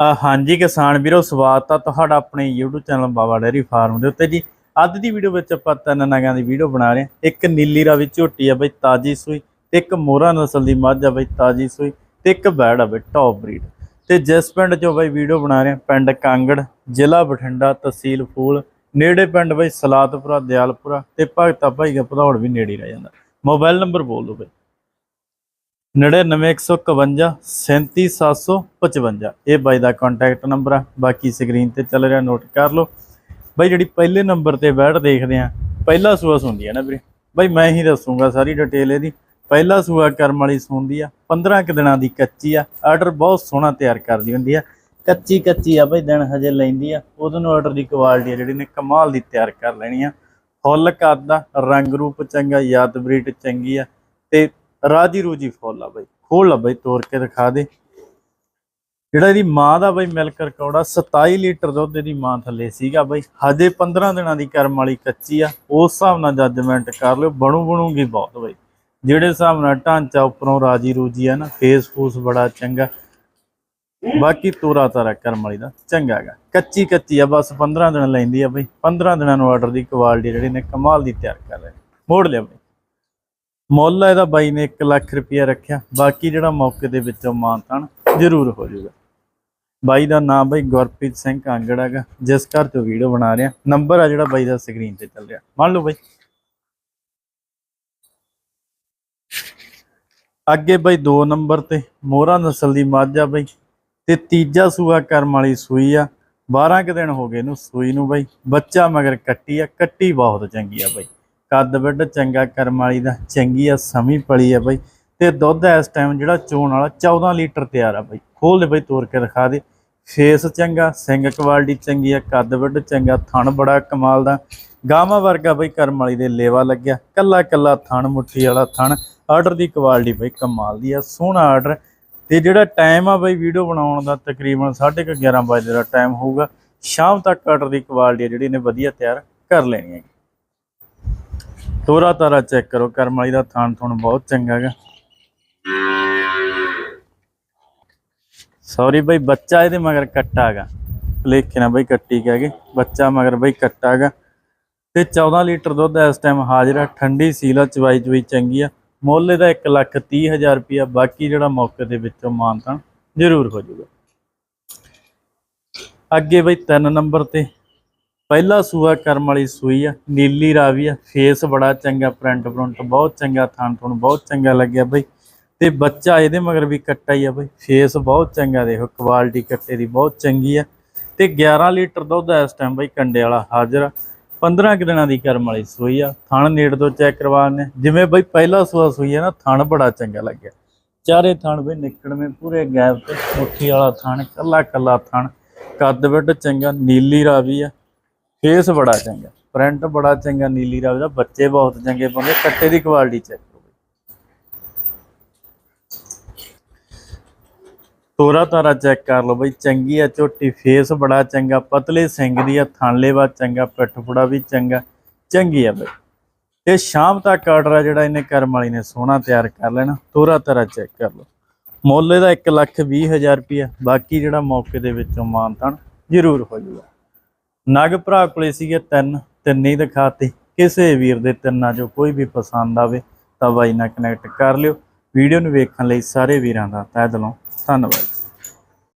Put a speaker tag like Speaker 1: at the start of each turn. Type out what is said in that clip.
Speaker 1: ਹਾਂਜੀ ਕਿਸਾਨ ਵੀਰੋ, ਸਵਾਗਤ ਆ ਤੁਹਾਡਾ ਆਪਣੇ YouTube channel Baba dairy farm ਦੇ ਉੱਤੇ ਜੀ। ਅੱਜ ਦੀ ਵੀਡੀਓ ਵਿੱਚ ਆਪਾਂ ਤਿੰਨ ਨਗਾਂ ਦੀ ਵੀਡੀਓ ਬਣਾ ਰਹੇ ਹਾਂ। ਇੱਕ ਨੀਲੀ ਰਾਵੀ ਝੋਟੀ ਆ ਬਈ, ਤਾਜੀ ਸੂਈ ਤੇ ਇੱਕ ਮੋਹਰਾ ਨਸਲ ਦੀ ਮੱਝ ਆ ਬਈ, ਤਾਜੀ ਸੂਈ ਤੇ ਇੱਕ ਬੈੜ ਆ ਬਈ ਟੌਪ ਬਰੀਡ ਤੇ ਜਿਸ ਪਿੰਡ ਚੋਂ ਬਈ ਵੀਡੀਓ ਬਣਾ ਰਹੇ ਹਾਂ, ਪਿੰਡ ਕਾਂਗੜ, ਜ਼ਿਲ੍ਹਾ ਬਠਿੰਡਾ, ਤਹਿਸੀਲ ਫੂਲ, ਨੇੜੇ ਪਿੰਡ ਬਈ ਸਲਾਤਪੁਰਾ ਦਿਆਲਪੁਰਾ ਤੇ ਭਗਤਾ ਭਾਈ ਦਾ ਭਦੌੜ ਵੀ ਨੇੜੇ ਹੀ ਰਹਿ ਜਾਂਦਾ। ਮੋਬਾਈਲ ਨੰਬਰ ਬੋਲ ਦਿਓ ਬਈ। 99151 37755 ਇਹ ਬਾਈ ਦਾ ਕੰਟੈਕਟ ਨੰਬਰ ਆ। ਬਾਕੀ ਸਕਰੀਨ ਤੇ ਚੱਲ ਰਿਹਾ ਨੋਟ ਕਰ ਲਓ। ਬਾਈ, ਜਿਹੜੀ ਪਹਿਲੇ ਨੰਬਰ ਤੇ ਬੈਠ ਦੇਖਦੇ ਆ ਪਹਿਲਾ ਸੂਆ ਸੁਣਦੀ ਆ ਨਾ ਵੀਰੇ। ਬਾਈ, ਮੈਂ ਹੀ ਦੱਸੂਗਾ ਸਾਰੀ ਡਿਟੇਲ ਇਹਦੀ। ਪਹਿਲਾ ਸੂਆ ਕਰਮ ਵਾਲੀ ਸੁਣਦੀ ਆ। 15 ਕੁ ਦਿਨਾਂ ਦੀ ਕੱਚੀ ਆ। ਆਰਡਰ ਬਹੁਤ ਸੋਹਣਾ ਤਿਆਰ ਕਰਦੀ ਹੁੰਦੀ ਆ। ਕੱਚੀ ਕੱਚੀ ਆ ਬਾਈ, ਦਿਨ ਹਜੇ ਲੈਂਦੀ ਆ। ਉਹਦੇ ਨੂੰ ਆਰਡਰ ਦੀ ਕੁਆਲਿਟੀ ਆ ਜਿਹੜੀ ਨੇ ਕਮਾਲ ਦੀ ਤਿਆਰ ਕਰ ਲੈਣੀ ਆ। ਫੁੱਲ ਕੱਦ ਦਾ ਰੰਗ ਰੂਪ ਚੰਗਾ, ਯਾਦ ਬਰੀਟ ਚੰਗੀ ਆ। ਤੇ ਰਾਜੀ ਰੂਜੀ ਫੁੱਲ ਆ ਬਾਈ, ਖੋਲ ਲਾ ਬਾਈ ਤੋੜ ਕੇ ਦਿਖਾ ਦੇ। ਜਿਹੜਾ ਇਹਦੀ ਮਾਂ ਦਾ ਬਾਈ ਮਿਲਕ ਰਿਕਾਰਡ ਆ 27 ਲੀਟਰ ਦੁੱਧ ਇਹਦੀ ਮਾਂ ਥੱਲੇ ਸੀਗਾ ਬਾਈ। ਹਜੇ 15 ਦਿਨਾਂ ਦੀ ਕਰਮ ਵਾਲੀ ਕੱਚੀ ਆ, ਉਸ ਹਿਸਾਬ ਨਾਲ ਜੱਜਮੈਂਟ ਕਰ ਲਿਓ, ਬਣੂ ਬਣੂਗੀ ਬਹੁਤ ਬਾਈ। ਜਿਹੜੇ ਹਿਸਾਬ ਨਾਲ ਢਾਂਚਾ ਉੱਪਰੋਂ ਰਾਜੀ ਰੂਜੀ ਆ ਨਾ ਫੇਸ ਫੂਸ ਬੜਾ ਚੰਗਾ। ਬਾਕੀ ਤੋਰਾ ਤਾਰਾ ਕਰਮ ਵਾਲੀ ਦਾ ਚੰਗਾ ਹੈਗਾ ਕੱਚੀ ਕੱਚੀ ਆ, ਬਸ 15 ਦਿਨ ਲੈਂਦੀ ਆ ਬਈ। 15 ਦਿਨਾਂ ਨੂੰ ਆਰਡਰ ਦੀ ਕੁਆਲਿਟੀ ਜਿਹੜੀ ਨੇ ਕਮਾਲ ਦੀ ਤਿਆਰ ਕਰ ਰਹੇ ਮੋੜ ਲਿਆ ਬਈ। ਮੁੱਲ ਇਹਦਾ ਬਾਈ ਨੇ 1 ਲੱਖ ਰੁਪਇਆ ਰੱਖਿਆ। ਬਾਕੀ ਜਿਹੜਾ ਮੌਕੇ ਦੇ ਵਿੱਚੋਂ ਮਾਨਤਾਨ ਜ਼ਰੂਰ ਹੋ ਜਾਊਗਾ। ਬਾਈ ਦਾ ਨਾਮ ਬਾਈ ਗੁਰਪ੍ਰੀਤ ਸਿੰਘ ਕਾਂਗੜ ਹੈਗਾ। ਜਿਸ ਘਰ ਤੋਂ ਵੀਡੀਓ ਬਣਾ ਰਿਹਾ। ਨੰਬਰ ਆ ਜਿਹੜਾ ਬਾਈ ਦਾ ਸਕਰੀਨ ਤੇ ਚੱਲ ਰਿਹਾ। ਮੰਨ ਲਓ ਬਾਈ। ਅੱਗੇ ਬਾਈ 2 ਨੰਬਰ ਤੇ ਮੋਹਰਾ ਨਸਲ ਦੀ ਮੱਝ ਆ ਬਾਈ। ਤੇ ਤੀਜਾ ਸੂਆ ਕਰਮ ਵਾਲੀ ਸੂਈ ਆ। 12 ਕੁ ਦਿਨ ਹੋ ਗਏ ਇਹਨੂੰ ਸੂਈ ਨੂੰ ਬਾਈ। ਬੱਚਾ ਮਗਰ ਕੱਟੀ ਆ। ਕੱਟੀ ਬਹੁਤ ਚੰਗੀ ਆ ਬਾਈ। ਕੱਦ ਵੱਡ ਚੰਗਾ ਕਰਮ ਵਾਲੀ ਦਾ, ਚੰਗੀ ਆ, ਸਮੀ ਪਲੀ ਆ ਬਾਈ। ਤੇ ਦੁੱਧ ਇਸ ਟਾਈਮ ਜਿਹੜਾ ਚੋਣ ਵਾਲਾ 14 ਲੀਟਰ ਤਿਆਰ ਆ ਬਾਈ। ਖੋਲ ਦੇ ਬਾਈ ਤੋੜ ਕੇ ਦਿਖਾ ਦੇ। ਫੇਸ ਚੰਗਾ, ਸਿੰਘ ਕੁਆਲਿਟੀ ਚੰਗੀ ਆ, ਕੱਦ ਵੱਡ ਚੰਗਾ, ਥਣ ਬੜਾ ਕਮਾਲ ਦਾ। ਗਾਵਾਂ ਵਰਗਾ ਬਈ ਕਰਮ ਵਾਲੀ ਦੇ ਲੇਵਾ ਲੱਗਿਆ। ਕੱਲਾ ਕੱਲਾ ਥਣ, ਮੁੱਠੀ ਵਾਲਾ ਥਣ, ਆਰਡਰ ਦੀ ਕੁਆਲਿਟੀ ਬਈ ਕਮਾਲ ਦੀ ਆ, ਸੋਹਣਾ ਆਰਡਰ। ਤੇ ਜਿਹੜਾ ਟਾਈਮ ਆ ਬਾਈ ਵੀਡੀਓ ਬਣਾਉਣ ਦਾ, ਤਕਰੀਬਨ 11:30 ਵਜੇ ਦਾ ਟਾਈਮ ਹੋਊਗਾ। ਸ਼ਾਮ ਤੱਕ ਆਰਡਰ ਦੀ ਕੁਆਲਿਟੀ ਆ ਜਿਹੜੀ ਨੇ ਵਧੀਆ ਤਿਆਰ ਕਰ ਲੈਣੀ ਹੈ ਤੋਰਾ ਤਾਰਾ ਚੈੱਕ ਕਰੋ, ਕਰਮ ਦਾ ਥਾਣ ਥੁਣ ਬਹੁਤ ਚੰਗਾ ਹੈਗਾ। ਸੌਰੀ ਬਈ, ਬੱਚਾ ਇਹਦੇ ਮਗਰ ਕੱਟਾ ਹੈਗਾ। ਲੇਖੇ ਨਾ ਬਈ ਕੱਟੀ ਕਹਿ ਗਏ ਬੱਚਾ ਮਗਰ ਬਈ ਕੱਟਾ ਹੈਗਾ। ਤੇ 14 ਲੀਟਰ ਦੁੱਧ ਇਸ ਟਾਈਮ ਹਾਜ਼ਰ ਆ, ਠੰਡੀ ਸੀਲਾ ਚਵਾਈ ਚਵਾਈ ਚੰਗੀ ਆ। ਮੁੱਲ ਇਹਦਾ 1 ਲੱਖ 30 ਹਜ਼ਾਰ ਰੁਪਇਆ, ਬਾਕੀ ਜਿਹੜਾ ਮੌਕੇ ਦੇ ਵਿੱਚੋਂ ਮਾਨਤਾਨ ਜ਼ਰੂਰ ਹੋ ਜਾਊਗਾ। ਅੱਗੇ ਬਈ 3 ਨੰਬਰ ਤੇ ਪਹਿਲਾ ਸੂਆ ਕਰਮ ਵਾਲੀ ਸੂਈ ਆ, ਨੀਲੀ ਰਾਵੀ ਆ ਫੇਸ ਬੜਾ ਚੰਗਾ ਪ੍ਰਿੰਟ ਪ੍ਰਿੰਟ ਬਹੁਤ ਚੰਗਾ ਥਣ ਥਣ ਬਹੁਤ ਚੰਗਾ ਲੱਗਿਆ ਬਈ। ਤੇ ਬੱਚਾ ਇਹਦੇ ਮਗਰ ਵੀ ਕੱਟਾ ਹੀ ਆ ਬਈ ਫੇਸ ਬਹੁਤ ਚੰਗਾ ਦੇਖੋ ਕੁਆਲਿਟੀ ਕੱਟੇ ਦੀ ਬਹੁਤ ਚੰਗੀ ਆ। ਤੇ 11 ਲੀਟਰ ਦੁੱਧ ਇਸ ਟਾਈਮ ਬਈ ਕੰਡੇ ਵਾਲਾ, ਹਾਜ਼ਰ ਆ। 15 ਕੁ ਦਿਨਾਂ ਦੀ ਕਰਮ ਵਾਲੀ ਸੂਈ ਆ, ਥਣ ਨੇੜ ਤੋਂ ਚੈੱਕ ਕਰਵਾਉਣੇ ਜਿਵੇਂ ਬਈ ਪਹਿਲਾ ਸੂਆ ਸੂਈ ਆ ਨਾ, ਥਣ ਬੜਾ ਚੰਗਾ ਲੱਗਿਆ। ਚਾਰੇ ਥਣ ਬਈ ਨਿਕੜਵੇਂ ਪੂਰੇ ਗੈਪ ਤੇ, ਮੁੱਠੀ ਵਾਲਾ ਥਣ, ਕੱਲਾ ਕੱਲਾ ਥਣ, ਕੱਦ ਵੱਡ ਚੰਗਾ, ਨੀਲੀ ਰਾਵੀ ਆ। ਫੇਸ ਬੜਾ ਚੰਗਾ, ਪ੍ਰਿੰਟ ਬੜਾ ਚੰਗਾ, ਨੀਲੀ ਰਾਵੀ ਦਾ, ਬੱਚੇ ਬਹੁਤ ਚੰਗੇ ਪਾਉਂਦੇ, ਕੱਟੇ ਦੀ ਕੁਆਲਿਟੀ ਚੈੱਕ ਕਰੋ ਬਈ। ਤੋਰਾ ਤਾਰਾ ਚੈੱਕ ਕਰ ਲਓ ਬਈ, ਚੰਗੀ ਆ ਝੋਟੀ, ਫੇਸ ਬੜਾ ਚੰਗਾ, ਪਤਲੇ ਸਿੰਘ ਦੀ ਆ ਥਾਂਲੇਵਾ ਚੰਗਾ, ਪਿੱਠ ਫੁੜਾ ਵੀ ਚੰਗਾ, ਚੰਗੀ ਆ ਬਈ। ਤੇ ਸ਼ਾਮ ਤੱਕ ਆਰਡਰ ਆ ਜਿਹੜਾ ਇਹਨੇ ਕਰਮ ਵਾਲੀ ਨੇ ਸੋਹਣਾ ਤਿਆਰ ਕਰ ਲੈਣਾ, ਤੋਰਾ ਤਾਰਾ ਚੈੱਕ ਕਰ ਲਓ। ਮੁੱਲ ਇਹਦਾ 1 ਲੱਖ 20 ਹਜ਼ਾਰ ਰੁਪਇਆ, ਬਾਕੀ ਜਿਹੜਾ ਮੌਕੇ ਦੇ ਵਿੱਚੋਂ ਮਾਨਤਾਨ ਜ਼ਰੂਰ ਹੋ ਜਾਊਗਾ ਨਗ ਭਰਾ ਕੋਲੇ ਸੀਗੇ ਤਿੰਨ, ਤਿੰਨੇ ਹੀ ਦਿਖਾਤੇ। ਕਿਸੇ ਵੀਰ ਦੇ ਤਿੰਨਾਂ ਚੋਂ ਕੋਈ ਵੀ ਪਸੰਦ ਆਵੇ ਤਾਂ ਬਾਈ ਨਾਲ ਕਨੈਕਟ ਕਰ ਲਿਓ। ਵੀਡੀਓ ਨੂੰ ਵੇਖਣ ਲਈ ਸਾਰੇ ਵੀਰਾਂ ਦਾ ਤਹਿ ਦਿਲੋਂ ਧੰਨਵਾਦ।